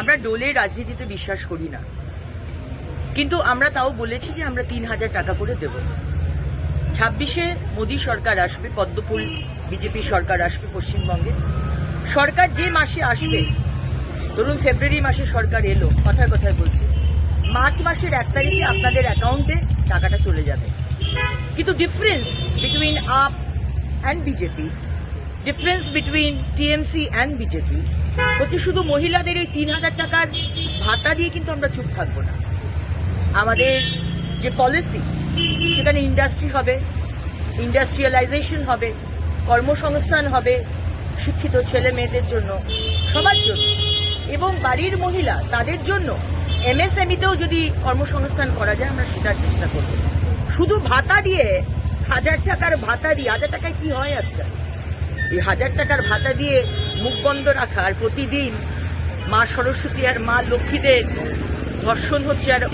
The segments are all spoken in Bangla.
আমরা ডোলের রাজনীতিতে বিশ্বাস করি না। কিন্তু আমরা তাও বলেছি যে আমরা তিন হাজার টাকা করে দেব। ছাব্বিশে মোদী সরকার আসবে, পদ্মফুল বিজেপি সরকার আসবে পশ্চিমবঙ্গে। সরকার যে মাসে আসবে, ধরুন ফেব্রুয়ারি মাসে সরকার এলো, কথায় কথায় বলছি, মার্চ মাসের এক তারিখে আপনাদের অ্যাকাউন্টে টাকাটা চলে যাবে। কিন্তু difference between AAP and BJP difference between TMC and BJP হচ্ছে শুধু মহিলাদের এই তিন হাজার টাকার ভাতা দিয়ে কিন্তু আমরা চুপ থাকব না। আমাদের যে পলিসি সেখানে ইন্ডাস্ট্রি হবে ইন্ডাস্ট্রিয়ালাইজেশন হবে, কর্মসংস্থান হবে, শিক্ষিত ছেলে মেয়েদের জন্য, সবার জন্য। এবং বাড়ির মহিলা, তাদের জন্য এমএসএমইতেও যদি কর্মসংস্থান করা যায়, আমরা সেটার চেষ্টা করব। শুধু ভাতা দিয়ে, হাজার টাকার ভাতা দিয়ে, হাজার টাকায় কি হয় আজকাল? এই হাজার টাকার ভাতা দিয়ে মুখ বন্ধ রাখা আর প্রতিদিন মা সরস্বতী আর মা লক্ষ্মীদের ধর্ষণ হচ্ছে আর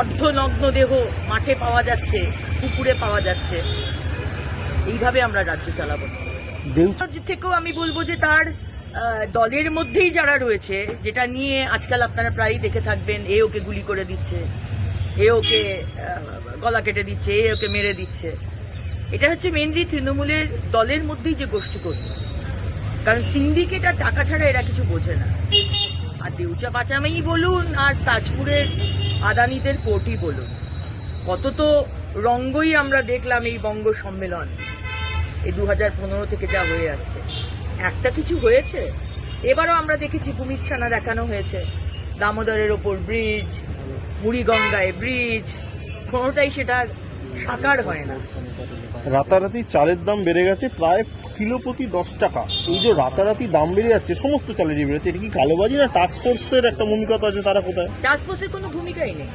অর্ধনগ্ন দেহ মাঠে পাওয়া যাচ্ছে পুকুরে পাওয়া যাচ্ছে। এইভাবে আমরা রাজ্য চালাবো। থেকেও আমি বলব যে তার দলের মধ্যেই যারা রয়েছে যেটা নিয়ে আজকাল আপনারা প্রায়ই দেখে থাকবেন এ ওকে গুলি করে দিচ্ছে এ ওকে গলা কেটে দিচ্ছে এ ওকে মেরে দিচ্ছে। এটা হচ্ছে মেনলি তৃণমূলের দলের মধ্যেই যে গোষ্ঠী কর্মী কারণ সিন্ডিকেট আর টাকা ছাড়া এরা কিছু বোঝে না। আর দেউচা পাচামেই বলুন, আর তাজপুরের আদানিদের কোর্টই বলুন। কত তো রঙ্গই আমরা দেখলাম এই বঙ্গ সম্মেলন। এই দু হাজার পনেরো থেকে যা হয়ে আসছে। একটা কিছু হয়েছে। এবারও আমরা দেখেছি কুমিরছানা দেখানো হয়েছে। দামোদরের ওপর ব্রিজ মুড়িগঙ্গায় ব্রিজ, কোনোটাই সেটার সাকার হয় না। রাতারাতি চালের দাম বেড়ে গেছে প্রায় কিলো প্রতি দশ টাকা। এই যে রাতারাতি দাম বেড়ে যাচ্ছে সমস্ত চালেরই বেড়েছে এটা কি কালোবাজি না টাস্ক ফোর্সের একটা ভূমিকা তো আছে তারা কোথায়? টাস্কফোর্সের কোনো ভূমিকাই নেই।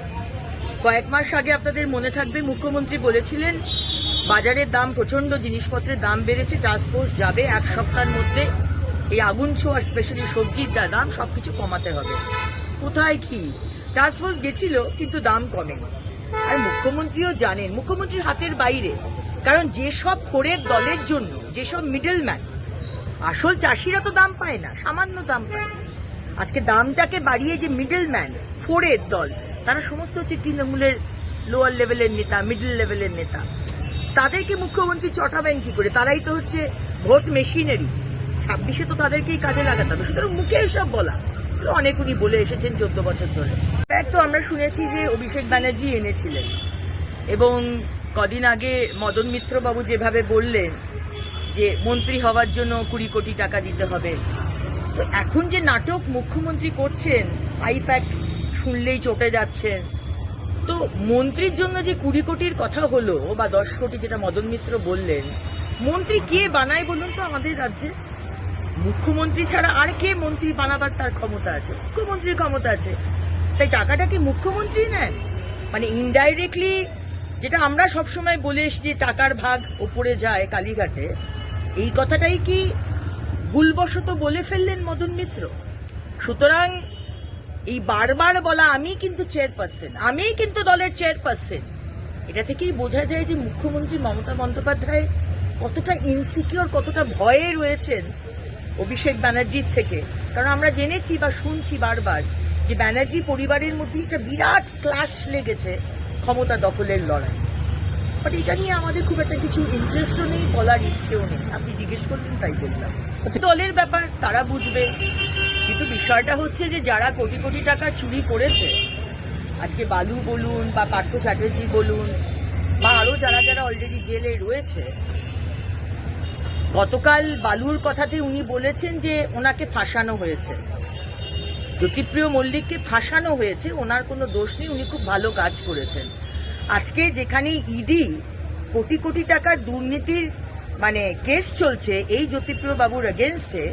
কয়েক মাস আগে আপনাদের মনে থাকবে মুখ্যমন্ত্রী বলেছিলেন বাজারের দাম প্রচণ্ড জিনিসপত্রের দাম বেড়েছে টাস্কফোর্স যাবে এক সপ্তাহের মধ্যে। এই আগুন ছোঁয়ার স্পেশালি সবজির দাম সবকিছু কমাতে হবে। কোথায় কি? টাস্কফোর্স গেছিল কিন্তু দাম কমেনি। আর মুখ্যমন্ত্রীও জানেন, মুখ্যমন্ত্রীর হাতের বাইরে। কারণ যেসব করের দলের জন্য, যেসব মিডলম্যান, আসল চাষিরা তো দাম পায় না, সামান্য দাম পায় আজকে দামটাকে বাড়িয়ে যে মিডল ম্যান ফোরের দল, তারা সমস্ত হচ্ছে তৃণমূলের লোয়ার লেভেলের নেতা মিডল লেভেলের নেতা। তাদেরকে মুখ্যমন্ত্রী চটাবেন কি করে? তারাই তো হচ্ছে ভোট মেশিনারি। ছাব্বিশে তো তাদেরকেই কাজে লাগাতে হবে। সুতরাং মুখে এসব বলা। অনেক উনি বলে এসেছেন চোদ্দ বছর ধরে। এক তো আমরা শুনেছি যে অভিষেক ব্যানার্জি এনেছিলেন। এবং কদিন আগে মদন মিত্র বাবু যেভাবে বললেন যে মন্ত্রী হওয়ার জন্য কুড়ি কোটি টাকা দিতে হবে। তো এখন যে নাটক মুখ্যমন্ত্রী করছেন আইপ্যাক শুনলেই চটে যাচ্ছেন। তো মন্ত্রীর জন্য যে কুড়ি কোটির কথা হলো বা দশ কোটি যেটা মদন মিত্র বললেন, মন্ত্রী কে বানায় বলুন তো আমাদের রাজ্যে? মুখ্যমন্ত্রী ছাড়া আর কে মন্ত্রী বানাবার তার ক্ষমতা আছে? মুখ্যমন্ত্রীর ক্ষমতা আছে। তাই টাকাটা কি মুখ্যমন্ত্রী নেন? মানে ইনডাইরেক্টলি যেটা আমরা সবসময় বলে এসছি টাকার ভাগ ওপরে যায় কালীঘাটে, এই কথাটাই কি ভুলবশত বলে ফেললেন মদন মিত্র? সুতরাং এই বারবার বলা আমি কিন্তু চেয়ারপারসন আমি কিন্তু দলের চেয়ারপারসন এটা থেকেই বোঝা যায় যে মুখ্যমন্ত্রী মমতা বন্দ্যোপাধ্যায় কতটা ইনসিকিওর কতটা ভয়ে রয়েছেন অভিষেক ব্যানার্জির থেকে। কারণ আমরা জেনেছি বা শুনছি বারবার যে ব্যানার্জি পরিবারের মধ্যে একটা বিরাট ক্লাশ লেগেছে ক্ষমতা দখলের লড়াই। বাট এটা নিয়ে আমাদের খুব একটা কিছু ইন্টারেস্টও নেই বলার ইচ্ছেও নেই। আপনি জিজ্ঞেস করলেন তাই বললাম। দলের ব্যাপার তারা বুঝবে। কিন্তু বিষয়টা হচ্ছে যে যারা কোটি কোটি টাকা চুরি করেছে আজকে বালু বলুন বা পার্থ চ্যাটার্জি বলুন বা আরও যারা যারা অলরেডি জেলে রয়েছে গতকাল বালুর কথাতে উনি বলেছেন যে ওনাকে ফাঁসানো হয়েছে। জ্যোতিপ্রিয় মল্লিককে ফাঁসানো হয়েছে, ওনার কোনো দোষ নেই, উনি খুব ভালো কাজ করেছেন। আজকে যেখানে ইডি কোটি কোটি টাকার দুর্নীতির মানে কেস চলছে, এই জ্যোতিপ্রিয় বাবুর এগেনস্টে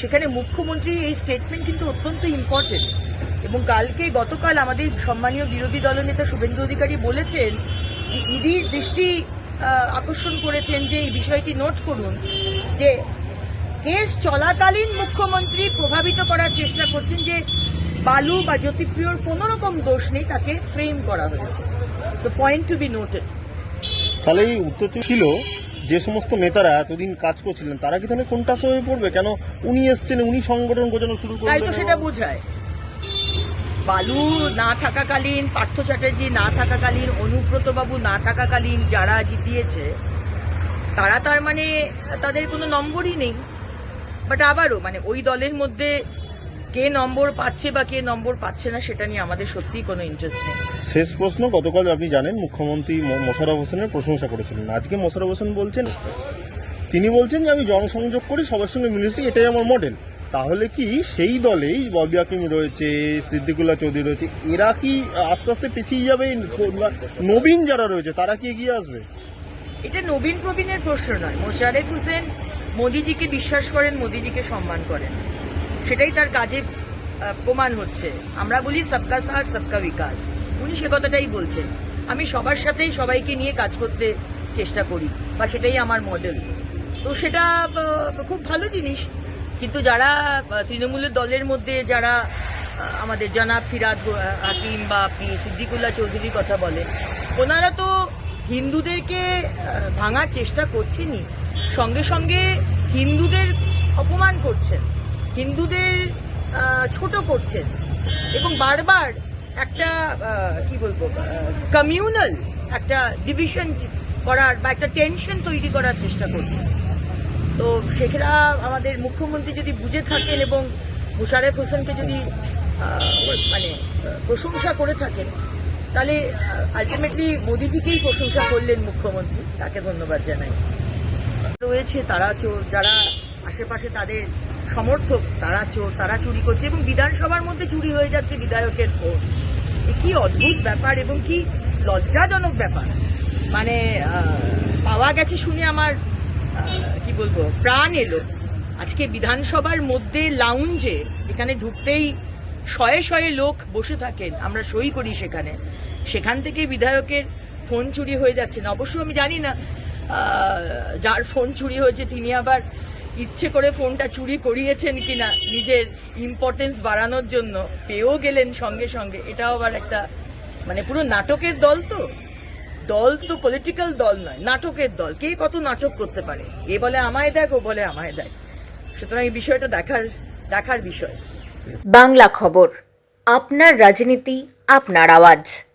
সেখানে মুখ্যমন্ত্রীর এই স্টেটমেন্ট কিন্তু অত্যন্ত ইম্পর্টেন্ট এবং কালকে গতকাল আমাদের সম্মানীয় বিরোধী দলনেতা শুভেন্দু অধিকারী বলেছেন যে ইডির দৃষ্টি আকর্ষণ করেছেন যে এই বিষয়টি নোট করুন যে কেস চলাকালীন মুখ্যমন্ত্রী প্রভাবিত করার চেষ্টা করছেন যে বালু বা জ্যোতিপ্রিয়র কোনো রকম দোষ নেই তাকে ফ্রেম করা হয়েছে। So point to be noted তাহলে এই উত্তর ছিল যে সমস্ত নেতারা এতদিন কাজ করছিলেন তারা কি তাহলে কোনটা হয়ে পড়বে? কেন উনি এসছেন উনি সংগঠন গোছানো শুরু তাই তো সেটা বোঝায়। বালু না থাকাকালীন পার্থ চ্যাটার্জি না থাকাকালীন অনুব্রত বাবু না থাকাকালীন যারা জিতিয়েছে তারা তার মানে তাদের কোনো নম্বরই নেই। বাট আবারও মানে ওই দলের মধ্যে কে নম্বর পাচ্ছে বা কে নম্বর পাচ্ছে না সেটা নিয়ে আমাদের সত্যিই কোনো ইন্টারেস্ট নেই। শেষ প্রশ্ন গতকাল আপনি জানেন মুখ্যমন্ত্রী মো- মোশাররফ হোসেনের প্রশংসা করেছিলেন। আজকে মোশাররফ হোসেন বলছেন তিনি বলছেন যে আমি জনসংযোগ করি সবার সঙ্গে মিলিয়ে এটাই আমার মডেল তাহলে কি সেই দলেই ববি হাকিম রয়েছে সিদ্দিকুল্লাহ চৌধুরী রয়েছে এরা কি আস্তে আস্তে পিছিয়ে যাবে? নবীন যারা রয়েছে তারা কি এগিয়ে আসবে? এটা নবীন প্রবীণের প্রশ্ন নয়। মোশারেফ হোসেন মোদিজিকে বিশ্বাস করেন, মোদিজিকে সম্মান করেন। সেটাই তার কাজে প্রমাণ হচ্ছে। আমরা বলি সবকা সাথ, সবকা বিকাশ। উনি সে কথাটাই বলছেন। আমি সবার সাথেই সবাইকে নিয়ে কাজ করতে চেষ্টা করি, বা সেটাই আমার মডেল তো সেটা খুব ভালো জিনিস। কিন্তু যারা তৃণমূলের দলের মধ্যে যারা আমাদের জনাব ফিরাদ হাকিম বা আপনি সিদ্দিকুল্লাহ চৌধুরীর কথা বলেন, ওনারা তো হিন্দুদেরকে ভাঙার চেষ্টা করছেনই। সঙ্গে সঙ্গে হিন্দুদের অপমান করছেন, হিন্দুদের ছোট করছেন এবং বারবার একটা কি বলব কমিউনাল একটা ডিভিশন করার বা একটা টেনশন তৈরি করার চেষ্টা করছেন। তো সেটা আমাদের মুখ্যমন্ত্রী যদি বুঝে থাকেন এবং মুশারেফ হোসেনকে যদি মানে প্রশংসা করে থাকেন, তাহলে আলটিমেটলি মোদিজিকেই প্রশংসা করলেন মুখ্যমন্ত্রী। তাকে ধন্যবাদ জানাই। রয়েছে, তারা চোর, যারা আশেপাশে তাদের সমর্থক, তারা চোর, তারা চুরি করছে এবং বিধানসভার মধ্যে চুরি হয়ে যাচ্ছে বিধায়কের ভোট। কি অদ্ভুত ব্যাপার এবং কি লজ্জাজনক ব্যাপার। মানে পাওয়া গেছে শুনে আমার কি বলব, প্রাণ এলো। আজকে বিধানসভার মধ্যে লাউঞ্জে যেখানে ঢুকতেই শয়ে শয়ে লোক বসে থাকেন, আমরা সই করি সেখানে। সেখান থেকে বিধায়কের ফোন চুরি হয়ে যাচ্ছে না। অবশ্য আমি জানি না যার ফোন চুরি হয়েছে, তিনি আবার ইচ্ছে করে ফোনটা চুরি করিয়েছেন কিনা, নিজের ইম্পর্টেন্স বাড়ানোর জন্য পেয়েও গেলেন সঙ্গে সঙ্গে। এটাও আবার একটা মানে পুরো নাটকের দল তো। দল তো পলিটিক্যাল দল নয়, নাটকের দল। কে কত নাটক করতে পারে? এ বলে আমায় দেখ, ও বলে আমায় দেখ। সুতরাং এই বিষয়টা দেখার দেখার বিষয়। বাংলা খবর, আপনার রাজনীতি, আপনার আওয়াজ।